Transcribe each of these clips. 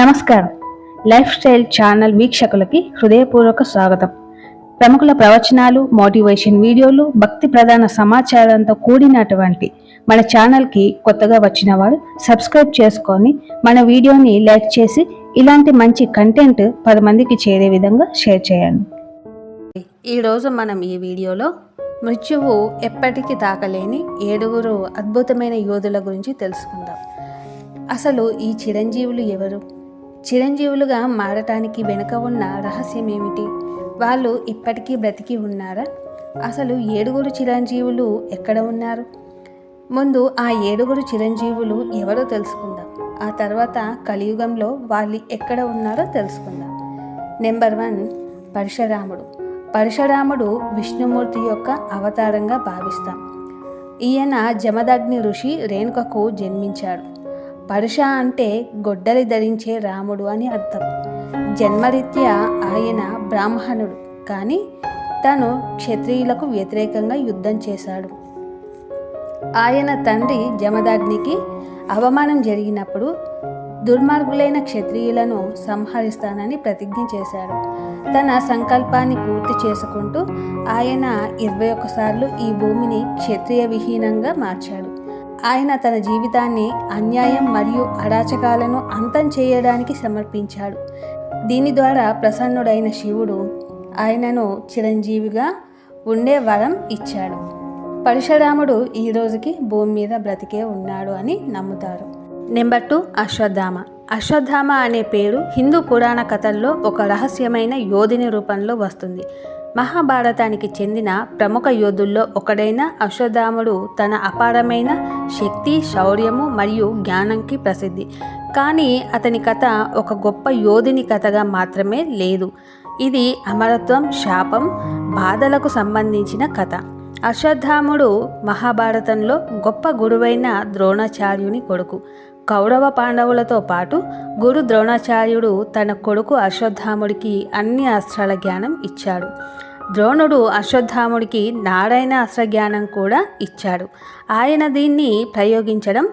నమస్కారం. Life style channel వీక్షకులకి హృదయపూర్వక స్వాగతం. ప్రముఖుల ప్రవచనాలు మోటివేషన్ వీడియోలు భక్తి ప్రధాన సమాచారంతో కూడినటువంటి మన ఛానల్కి కొత్తగా వచ్చిన వారు సబ్స్క్రైబ్ చేసుకొని మన వీడియోని లైక్ చేసి ఇలాంటి మంచి కంటెంట్ పది మందికి చేరే విధంగా షేర్ చేయండి. ఈరోజు మనం ఈ వీడియోలో మృత్యువు ఎప్పటికీ తాకలేని ఏడుగురు అద్భుతమైన యోధుల గురించి తెలుసుకుందాం. అసలు ఈ చిరంజీవులు ఎవరు? చిరంజీవులుగా మారటానికి వెనుక ఉన్న రహస్యం ఏమిటి వాళ్ళు ఇప్పటికీ బ్రతికి ఉన్నారా? అసలు ఏడుగురు చిరంజీవులు ఎక్కడ ఉన్నారు? ముందు ఆ ఏడుగురు చిరంజీవులు ఎవరో తెలుసుకుందాం. ఆ తర్వాత కలియుగంలో వాళ్ళు ఎక్కడ ఉన్నారో తెలుసుకుందాం. నెంబర్ వన్ పరశురాముడు. పరశురాముడు విష్ణుమూర్తి యొక్క అవతారంగా భావిస్తాం. ఈయన జమదగ్ని ఋషి రేణుకకు జన్మించాడు. పరుష అంటే గొడ్డలి ధరించే రాముడు అని అర్థం. జన్మరీత్యా ఆయన బ్రాహ్మణుడు. కానీ తను క్షత్రియులకు వ్యతిరేకంగా యుద్ధం చేశాడు. ఆయన తండ్రి జమదాగ్నికి అవమానం జరిగినప్పుడు దుర్మార్గులైన క్షత్రియులను సంహరిస్తానని ప్రతిజ్ఞ చేశాడు. తన సంకల్పాన్ని పూర్తి చేసుకుంటూ ఆయన ఇరవై ఒక్కసార్లు ఈ భూమిని క్షత్రియ విహీనంగా మార్చాడు. ఆయన తన జీవితాన్ని అన్యాయం మరియు అరాచకాలను అంతం చేయడానికి సమర్పించాడు. దీని ద్వారా ప్రసన్నుడైన శివుడు ఆయనను చిరంజీవిగా ఉండే వరం ఇచ్చాడు. పరశురాముడు ఈ రోజుకి భూమి మీద బ్రతికే ఉన్నాడు అని నమ్ముతారు. Number two Ashwatthama. అశ్వత్థామ అనే పేరు హిందూ పురాణ కథల్లో ఒక రహస్యమైన యోధిని రూపంలో వస్తుంది. మహాభారతానికి చెందిన ప్రముఖ యోధుల్లో ఒకడైన అశ్వధాముడు తన అపారమైన శక్తి శౌర్యము మరియు జ్ఞానంకి ప్రసిద్ధి. కానీ అతని కథ ఒక గొప్ప యోధిని కథగా మాత్రమే లేదు. ఇది అమరత్వం శాపం బాధలకు సంబంధించిన కథ. అశ్వత్థాముడు మహాభారతంలో గొప్ప గురువైన ద్రోణాచార్యుని కొడుకు. కౌరవ పాండవులతో పాటు గురు ద్రోణాచార్యుడు తన కొడుకు అశ్వత్థాముడికి అన్ని అస్త్రాల జ్ఞానం ఇచ్చాడు. ద్రోణుడు అశ్వత్థాముడికి నారాయణ అస్త్రజ్ఞానం కూడా ఇచ్చాడు. ఆయన దీన్ని ప్రయోగించడం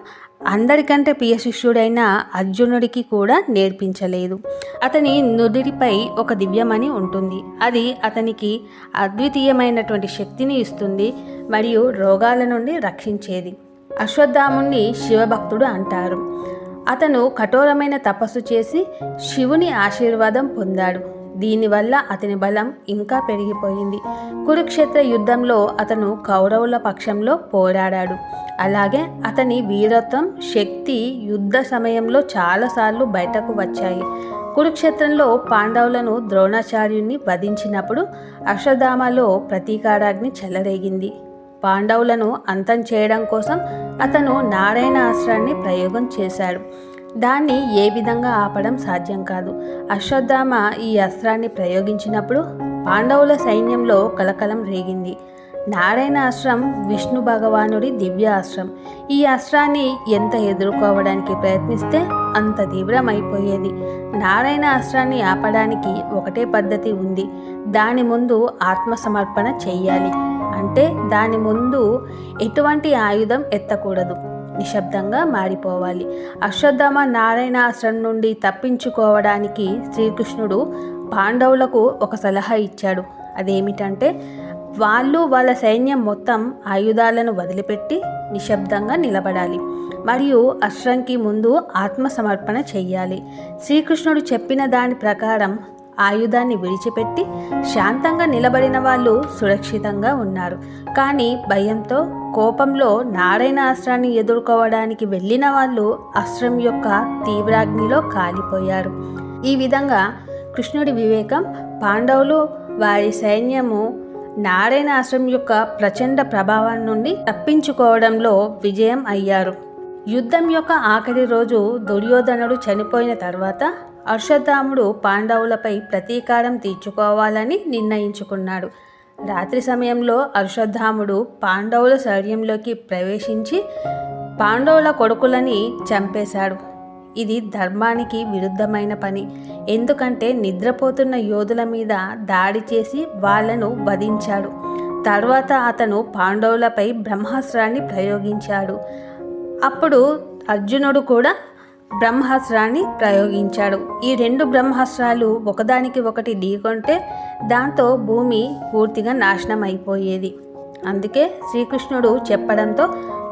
అందరికంటే ప్రియ శిష్యుడైన అర్జునుడికి కూడా నేర్పించలేదు. అతని నుదిరిపై ఒక దివ్యమణి ఉంటుంది. అది అతనికి అద్వితీయమైనటువంటి శక్తిని ఇస్తుంది మరియు రోగాల నుండి రక్షించేది. అశ్వత్థాముణ్ణి శివభక్తుడు అంటారు. అతను కఠోరమైన తపస్సు చేసి శివుని ఆశీర్వాదం పొందాడు. దీనివల్ల అతని బలం ఇంకా పెరిగిపోయింది. కురుక్షేత్ర యుద్ధంలో అతను కౌరవుల పక్షంలో పోరాడాడు. అలాగే అతని వీరత్వం శక్తి యుద్ధ సమయంలో చాలాసార్లు బయటకు వచ్చాయి. కురుక్షేత్రంలో పాండవులను ద్రోణాచార్యుని వధించినప్పుడు అశ్వధామలో ప్రతీకారాగ్ని చెలరేగింది. పాండవులను అంతం చేయడం కోసం అతను నారాయణ అస్త్రాన్ని ప్రయోగం చేశాడు. దాన్ని ఏ విధంగా ఆపడం సాధ్యం కాదు. అశ్వత్థామ ఈ అస్త్రాన్ని ప్రయోగించినప్పుడు పాండవుల సైన్యంలో కలకలం రేగింది. నారాయణ అస్త్రం విష్ణు భగవానుడి దివ్య అస్త్రం ఈ అస్త్రాన్ని ఎంత ఎదుర్కోవడానికి ప్రయత్నిస్తే అంత తీవ్రమైపోయేది. నారాయణ అస్త్రాన్ని ఆపడానికి ఒకటే పద్ధతి ఉంది. దాని ముందు ఆత్మసమర్పణ చెయ్యాలి అంటే దాని ముందు ఎటువంటి ఆయుధం ఎత్తకూడదు. నిశ్శబ్దంగా మారిపోవాలి. అశ్వత్థామ నారాయణాశ్రం నుండి తప్పించుకోవడానికి శ్రీకృష్ణుడు పాండవులకు ఒక సలహా ఇచ్చాడు. అదేమిటంటే వాళ్ళు వాళ్ళ సైన్యం మొత్తం ఆయుధాలను వదిలిపెట్టి నిశ్శబ్దంగా నిలబడాలి. మరియు అశ్రంకి ముందు ఆత్మసమర్పణ చెయ్యాలి. శ్రీకృష్ణుడు చెప్పిన దాని ప్రకారం ఆయుధాన్ని విడిచిపెట్టి శాంతంగా నిలబడిన వాళ్ళు సురక్షితంగా ఉన్నారు. కానీ భయంతో కోపంలో నారాయణ అస్త్రాన్ని ఎదుర్కోవడానికి వెళ్ళిన వాళ్ళు అస్త్రం యొక్క తీవ్రాగ్నిలో కాలిపోయారు. ఈ విధంగా కృష్ణుడి వివేకం పాండవులు వారి సైన్యము నారాయణ ఆశ్రమం యొక్క ప్రచండ ప్రభావం నుండి తప్పించుకోవడంలో విజయం అయ్యారు. యుద్ధం యొక్క ఆఖరి రోజు దుర్యోధనుడు చనిపోయిన తర్వాత అశ్వత్థాముడు పాండవులపై ప్రతీకారం తీర్చుకోవాలని నిర్ణయించుకున్నాడు. రాత్రి సమయంలో అశ్వత్థాముడు పాండవుల శౌర్యంలోకి ప్రవేశించి పాండవుల కొడుకులని చంపేశాడు. ఇది ధర్మానికి విరుద్ధమైన పని. ఎందుకంటే నిద్రపోతున్న యోధుల మీద దాడి చేసి వాళ్ళను వధించాడు. తర్వాత అతను పాండవులపై బ్రహ్మాస్త్రాన్ని ప్రయోగించాడు. అప్పుడు అర్జునుడు కూడా బ్రహ్మాస్త్రాన్ని ప్రయోగించాడు. ఈ రెండు బ్రహ్మాస్త్రాలు ఒకదానికి ఒకటి ఢీకొంటే దాంతో భూమి పూర్తిగా నాశనం అయిపోయేది అందుకే శ్రీకృష్ణుడు చెప్పడంతో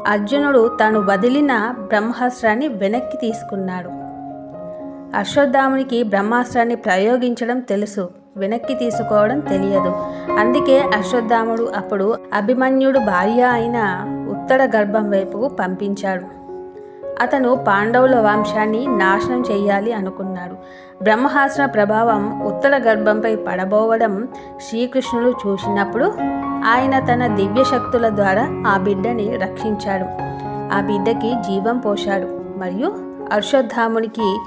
అర్జునుడు తాను వదిలిన బ్రహ్మాస్త్రాన్ని వెనక్కి తీసుకున్నాడు. అశ్వత్థామునికి బ్రహ్మాస్త్రాన్ని ప్రయోగించడం తెలుసు. వెనక్కి తీసుకోవడం తెలియదు. అందుకే అశ్వత్థాముడు అప్పుడు అభిమన్యుడు భార్య అయిన ఉత్తర గర్భం వైపుకు పంపించాడు. అతను పాండవుల వంశాన్ని నాశనం చేయాలి అనుకున్నాడు. బ్రహ్మాస్త్ర ప్రభావం ఉత్తర గర్భంపై పడబోవడం శ్రీకృష్ణుడు చూసినప్పుడు ఆయన తన దివ్య శక్తుల ద్వారా ఆ బిడ్డని రక్షించాడు. ఆ బిడ్డకి జీవం పోశాడు మరియు అర్షోద్ధామునికి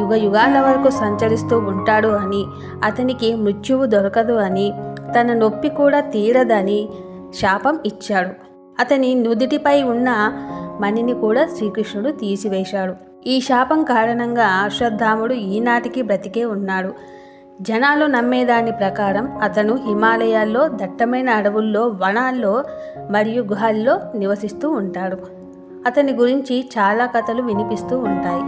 యుగ యుగాల వరకు సంచరిస్తూ ఉంటాడు అని అతనికి మృత్యువు దొరకదు అని తన నొప్పి కూడా తీరదని శాపం ఇచ్చాడు. అతని నుదిటిపై ఉన్న మణిని కూడా శ్రీకృష్ణుడు తీసివేశాడు. ఈ శాపం కారణంగా అశ్వత్థాముడు ఈనాటికి బ్రతికే ఉన్నాడు. జనాలు నమ్మేదాని ప్రకారం అతను హిమాలయాల్లో దట్టమైన అడవుల్లో వనాల్లో మరియు గుహల్లో నివసిస్తూ ఉంటాడు. అతని గురించి చాలా కథలు వినిపిస్తూ ఉంటాయి.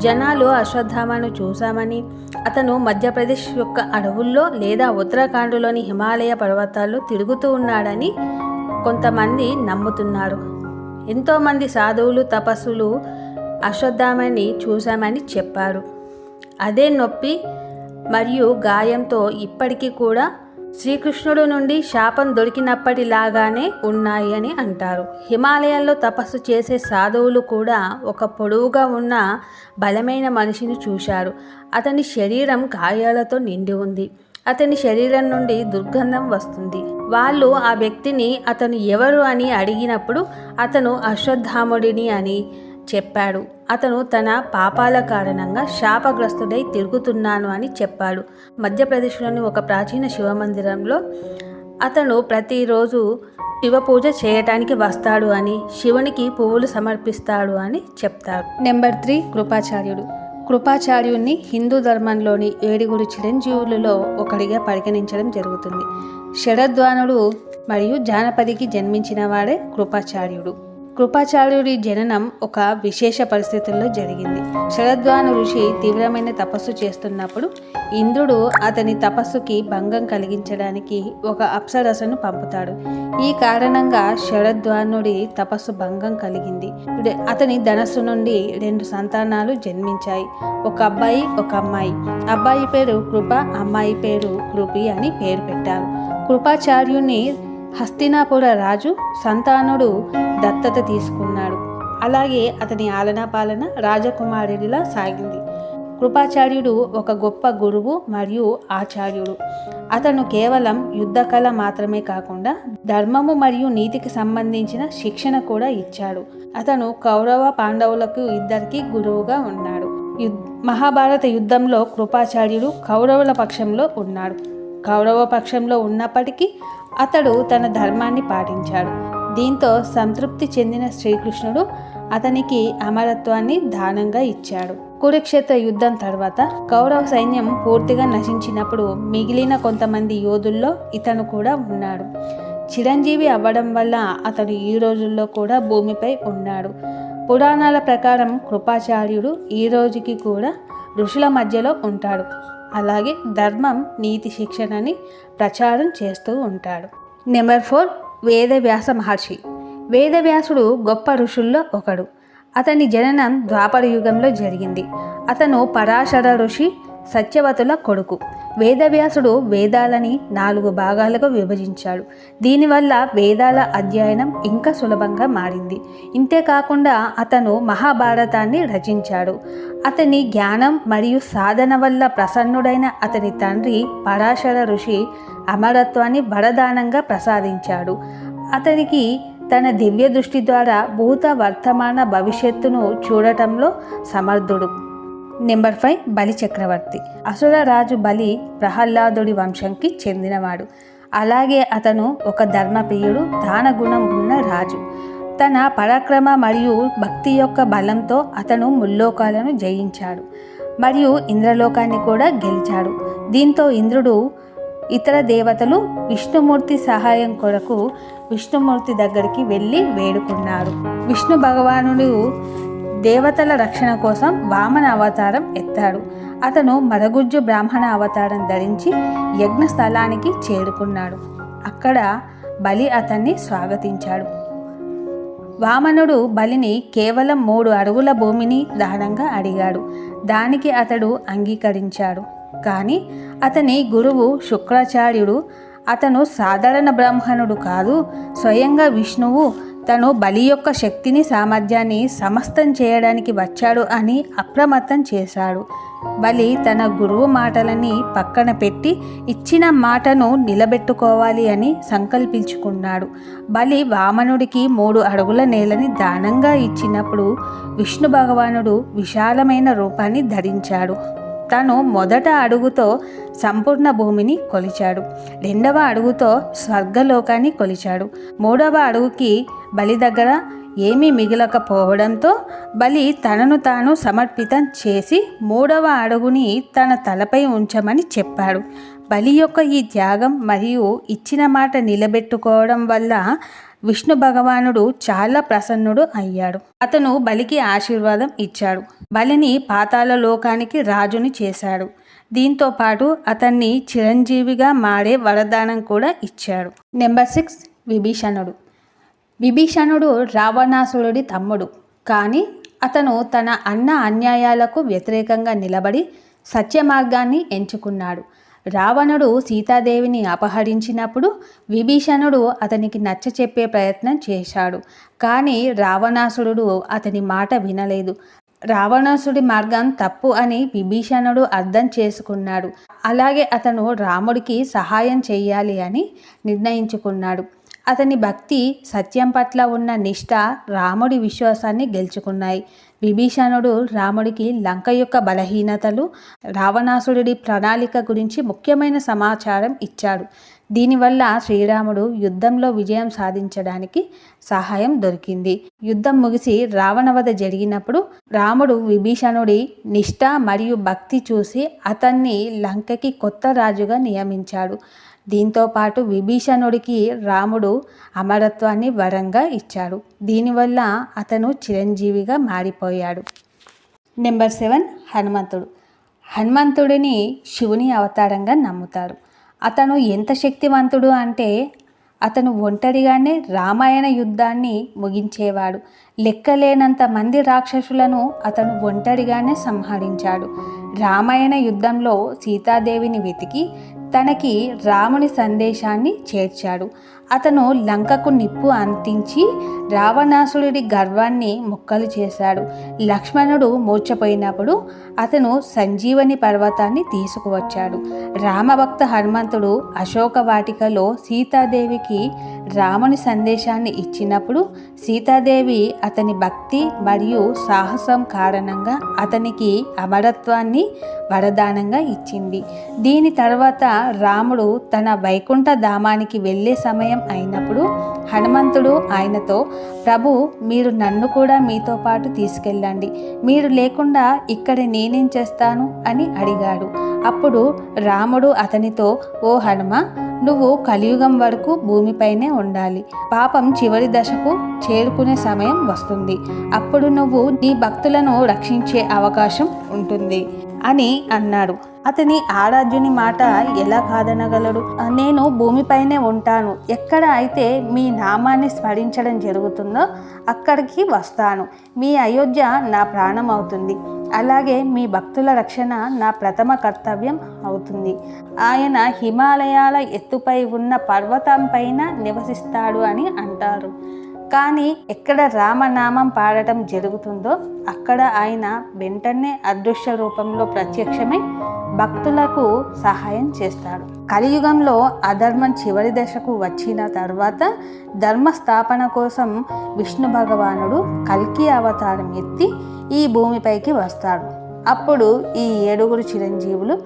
జనాలు అశ్వత్థామను చూశామని అతను మధ్యప్రదేశ్ యొక్క అడవుల్లో లేదా ఉత్తరాఖండ్లోని హిమాలయ పర్వతాల్లో తిరుగుతూ ఉన్నాడని కొంతమంది నమ్ముతున్నారు. ఎంతోమంది సాధువులు తపస్సులు అశ్వత్థామని చూశామని చెప్పారు. అదే నొప్పి మరియు గాయంతో ఇప్పటికీ కూడా శ్రీకృష్ణుడు నుండి శాపం దొరికినప్పటిలాగానే ఉన్నాయి అని అంటారు. హిమాలయాల్లో తపస్సు చేసే సాధువులు కూడా ఒక పొడవుగా ఉన్న బలమైన మనిషిని చూశారు. అతని శరీరం గాయాలతో నిండి ఉంది. అతని శరీరం నుండి దుర్గంధం వస్తుంది. వాళ్ళు ఆ వ్యక్తిని అతను ఎవరు అని అడిగినప్పుడు అతను అశ్వత్థాముడిని అని చెప్పాడు. అతను తన పాపాల కారణంగా శాపగ్రస్తుడై తిరుగుతున్నాను అని చెప్పాడు. మధ్యప్రదేశ్లోని ఒక ప్రాచీన శివమందిరంలో అతను ప్రతిరోజు శివ పూజ చేయటానికి వస్తాడు అని శివునికి పువ్వులు సమర్పిస్తాడు అని చెప్తాడు. నెంబర్ త్రీ కృపాచార్యుడు. కృపాచార్యుణ్ణి హిందూ ధర్మంలోని ఏడుగురు చిరంజీవులలో ఒకడిగా పరిగణించడం జరుగుతుంది. శరద్వానుడు మరియు జానపదికి జన్మించిన వాడే కృపాచార్యుడు. కృపాచార్యుడి జననం ఒక విశేష పరిస్థితుల్లో జరిగింది. శరద్వాను ఋషి తీవ్రమైన తపస్సు చేస్తున్నప్పుడు ఇంద్రుడు అతని తపస్సుకి భంగం కలిగించడానికి ఒక అప్సరసను పంపుతాడు. ఈ కారణంగా శరద్వానుడి తపస్సు భంగం కలిగింది. అతని ధనస్సు నుండి రెండు సంతానాలు జన్మించాయి. ఒక అబ్బాయి ఒక అమ్మాయి. అబ్బాయి పేరు కృప అమ్మాయి పేరు కృపి అని పేరు పెట్టారు. కృపాచార్యుని హస్తినాపుర రాజు సంతానుడు దత్తత తీసుకున్నాడు. అలాగే అతని ఆలనా పాలన రాజకుమారుడిలా సాగింది. కృపాచార్యుడు ఒక గొప్ప గురువు మరియు ఆచార్యుడు. అతను కేవలం యుద్ధకళ మాత్రమే కాకుండా ధర్మము మరియు నీతికి సంబంధించిన శిక్షణ కూడా ఇచ్చాడు. అతను కౌరవ పాండవులకు ఇద్దరికి గురువుగా ఉన్నాడు. మహాభారత యుద్ధంలో కృపాచార్యుడు కౌరవుల పక్షంలో ఉన్నాడు. కౌరవ పక్షంలో ఉన్నప్పటికీ అతడు తన ధర్మాన్ని పాటించాడు. దీంతో సంతృప్తి చెందిన శ్రీకృష్ణుడు అతనికి అమరత్వాన్ని దానంగా ఇచ్చాడు. కురుక్షేత్ర యుద్ధం తర్వాత కౌరవ సైన్యం పూర్తిగా నశించినప్పుడు మిగిలిన కొంతమంది యోధుల్లో ఇతను కూడా ఉన్నాడు. చిరంజీవి అవ్వడం వల్ల అతడు ఈ రోజుల్లో కూడా భూమిపై ఉన్నాడు. పురాణాల ప్రకారం కృపాచార్యుడు ఈ రోజుకి కూడా ఋషుల మధ్యలో ఉంటాడు. అలాగే ధర్మం నీతి శిక్షణని ప్రచారం చేస్తూ ఉంటాడు. Number four Vedavyasa Maharshi. వేదవ్యాసుడు గొప్ప ఋషుల్లో ఒకడు. అతని జననం ద్వాపర యుగంలో జరిగింది. అతను పరాశర ఋషి సత్యవతుల కొడుకు. వేదవ్యాసుడు వేదాలని నాలుగు భాగాలుగా విభజించాడు. దీనివల్ల వేదాల అధ్యయనం ఇంకా సులభంగా మారింది. ఇంతేకాకుండా అతను మహాభారతాన్ని రచించాడు. అతని జ్ఞానం మరియు సాధన వల్ల ప్రసన్నుడైన అతని తండ్రి పరాశర ఋషి అమరత్వాన్ని వరదానంగా ప్రసాదించాడు. అతనికి తన దివ్య దృష్టి ద్వారా భూత వర్తమాన భవిష్యత్తును చూడటంలో సమర్థుడు. నెంబర్ ఫైవ్ బలి చక్రవర్తి. అసుర రాజు బలి ప్రహ్లాదుడి వంశంకి చెందినవాడు. అలాగే అతను ఒక ధర్మప్రియుడు దాన గుణం ఉన్న రాజు. తన పరాక్రమ మరియు భక్తి యొక్క బలంతో అతను ముల్లోకాలను జయించాడు మరియు ఇంద్రలోకాన్ని కూడా గెలిచాడు. దీంతో ఇంద్రుడు ఇతర దేవతలు విష్ణుమూర్తి సహాయం కొరకు విష్ణుమూర్తి దగ్గరికి వెళ్ళి వేడుకున్నారు. విష్ణు భగవానుడు దేవతల రక్షణ కోసం వామన అవతారం ఎత్తాడు. అతను మరగుజ్జు బ్రాహ్మణ అవతారం ధరించి యజ్ఞ స్థలానికి చేరుకున్నాడు. అక్కడ బలి అతన్ని స్వాగతించాడు. వామనుడు బలిని కేవలం మూడు అడుగుల భూమిని దానంగా అడిగాడు. దానికి అతడు అంగీకరించాడు. కానీ అతని గురువు శుక్రాచార్యుడు అతను సాధారణ బ్రాహ్మణుడు కాదు స్వయంగా విష్ణువు తను బలి యొక్క శక్తిని సామర్థ్యాన్ని సమస్తం చేయడానికి వచ్చాడు అని అప్రమత్తం చేశాడు. బలి తన గురువు మాటలని పక్కన పెట్టి ఇచ్చిన మాటను నిలబెట్టుకోవాలి అని సంకల్పించుకున్నాడు. బలి వామనుడికి మూడు అడుగుల నేలని దానంగా ఇచ్చినప్పుడు విష్ణు భగవానుడు విశాలమైన రూపాన్ని ధరించాడు. తను మొదట అడుగుతో సంపూర్ణ భూమిని కొలిచాడు. రెండవ అడుగుతో స్వర్గలోకాన్ని కొలిచాడు. మూడవ అడుగుకి బలి దగ్గర ఏమీ మిగిలకపోవడంతో బలి తనను తాను సమర్పితం చేసి మూడవ అడుగుని తన తలపై ఉంచమని చెప్పాడు. బలి యొక్క ఈ త్యాగం మరియు ఇచ్చిన మాట నిలబెట్టుకోవడం వల్ల విష్ణు భగవానుడు చాలా ప్రసన్నుడు అయ్యాడు. అతను బలికి ఆశీర్వాదం ఇచ్చాడు. బలిని పాతాల లోకానికి రాజుని చేశాడు. దీంతో పాటు అతన్ని చిరంజీవిగా మారే వరదానం కూడా ఇచ్చాడు. నెంబర్ సిక్స్ విభీషణుడు. విభీషణుడు రావణాసురుడి తమ్ముడు. కానీ అతను తన అన్న అన్యాయాలకు వ్యతిరేకంగా నిలబడి సత్య మార్గాన్ని ఎంచుకున్నాడు. రావణుడు సీతాదేవిని అపహరించినప్పుడు విభీషణుడు అతనికి నచ్చ చెప్పే ప్రయత్నం చేశాడు. కానీ రావణాసురుడు అతని మాట వినలేదు. రావణాసుడి మార్గం తప్పు అని విభీషణుడు అర్థం చేసుకున్నాడు. అలాగే అతను రాముడికి సహాయం చేయాలి అని నిర్ణయించుకున్నాడు. అతని భక్తి సత్యం పట్ల ఉన్న నిష్ఠ రాముడి విశ్వాసాన్ని గెలుచుకున్నాయి. విభీషణుడు రాముడికి లంక యొక్క బలహీనతలు రావణాసురుడి ప్రణాళిక గురించి ముఖ్యమైన సమాచారం ఇచ్చాడు. దీనివల్ల శ్రీరాముడు యుద్ధంలో విజయం సాధించడానికి సహాయం దొరికింది. యుద్ధం ముగిసి రావణవధ జరిగినప్పుడు రాముడు విభీషణుడి నిష్ఠ మరియు భక్తి చూసి అతన్ని లంకకి కొత్త రాజుగా నియమించాడు. దీంతో పాటు విభీషణుడికి రాముడు అమరత్వాన్ని వరంగా ఇచ్చాడు. దీనివల్ల అతను చిరంజీవిగా మారిపోయాడు. నెంబర్ సెవెన్ హనుమంతుడు. హనుమంతుడిని శివుని అవతారంగా నమ్ముతారు. అతను ఎంత శక్తివంతుడు అంటే అతను ఒంటరిగానే రామాయణ యుద్ధాన్ని ముగించేవాడు. లెక్కలేనంత మంది రాక్షసులను అతను ఒంటరిగానే సంహరించాడు. రామాయణ యుద్ధంలో సీతాదేవిని వెతికి తనకి రాముని సందేశాన్ని చేర్చాడు. అతను లంకకు నిప్పు అంటించి రావణాసురుడి గర్వాన్ని ముక్కలు చేశాడు. లక్ష్మణుడు మూర్చపోయినప్పుడు అతను సంజీవని పర్వతాన్ని తీసుకువచ్చాడు. రామభక్త హనుమంతుడు అశోక వాటికలో సీతాదేవికి రాముని సందేశాన్ని ఇచ్చినప్పుడు సీతాదేవి అతని భక్తి మరియు సాహసం కారణంగా అతనికి అమరత్వాన్ని వరదానంగా ఇచ్చింది. దీని తర్వాత రాముడు తన వైకుంఠ ధామానికి వెళ్ళే సమయం అయినప్పుడు హనుమంతుడు ఆయనతో ప్రభు మీరు నన్ను కూడా మీతో పాటు తీసుకెళ్ళండి. మీరు లేకుండా ఇక్కడ నేనేం చేస్తాను? అని అడిగాడు. అప్పుడు రాముడు అతనితో ఓ హనుమ నువ్వు కలియుగం వరకు భూమిపైనే ఉండాలి. పాపం చివరి దశకు చేరుకునే సమయం వస్తుంది. అప్పుడు నువ్వు నీ భక్తులను రక్షించే అవకాశం ఉంటుంది అని అన్నాడు. అతని ఆరాధ్యుని మాట ఎలా కాదనగలడు? నేను భూమిపైనే ఉంటాను. ఎక్కడ అయితే మీ నామాన్ని స్మరించడం జరుగుతుందో అక్కడికి వస్తాను. మీ అయోధ్య నా ప్రాణం అవుతుంది అలాగే మీ భక్తుల రక్షణ నా ప్రథమ కర్తవ్యం అవుతుంది. ఆయన హిమాలయాల ఎత్తుపై ఉన్న పర్వతం పైన నివసిస్తాడు అని అంటారు. కానీ ఎక్కడ రామనామం పాడటం జరుగుతుందో అక్కడ ఆయన వెంటనే అదృశ్య రూపంలో ప్రత్యక్షమై భక్తులకు సహాయం చేస్తాడు. కలియుగంలో అధర్మం చివరి దశకు వచ్చిన తర్వాత ధర్మస్థాపన కోసం విష్ణు భగవానుడు కల్కి అవతారం ఎత్తి ఈ భూమిపైకి వస్తాడు. అప్పుడు ఈ ఏడుగురు చిరంజీవులు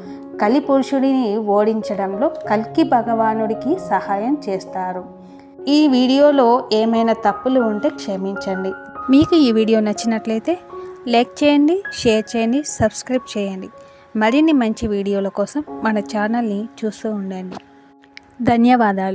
కలిపురుషుడిని ఓడించడంలో కల్కి భగవానుడికి సహాయం చేస్తారు. ఈ వీడియోలో ఏమైనా తప్పులు ఉంటే క్షమించండి. మీకు ఈ వీడియో నచ్చినట్లయితే లైక్ చేయండి షేర్ చేయండి సబ్స్క్రైబ్ చేయండి. మరిన్ని మంచి వీడియోల కోసం మన ఛానల్ని చూస్తూ ఉండండి. ధన్యవాదాలు.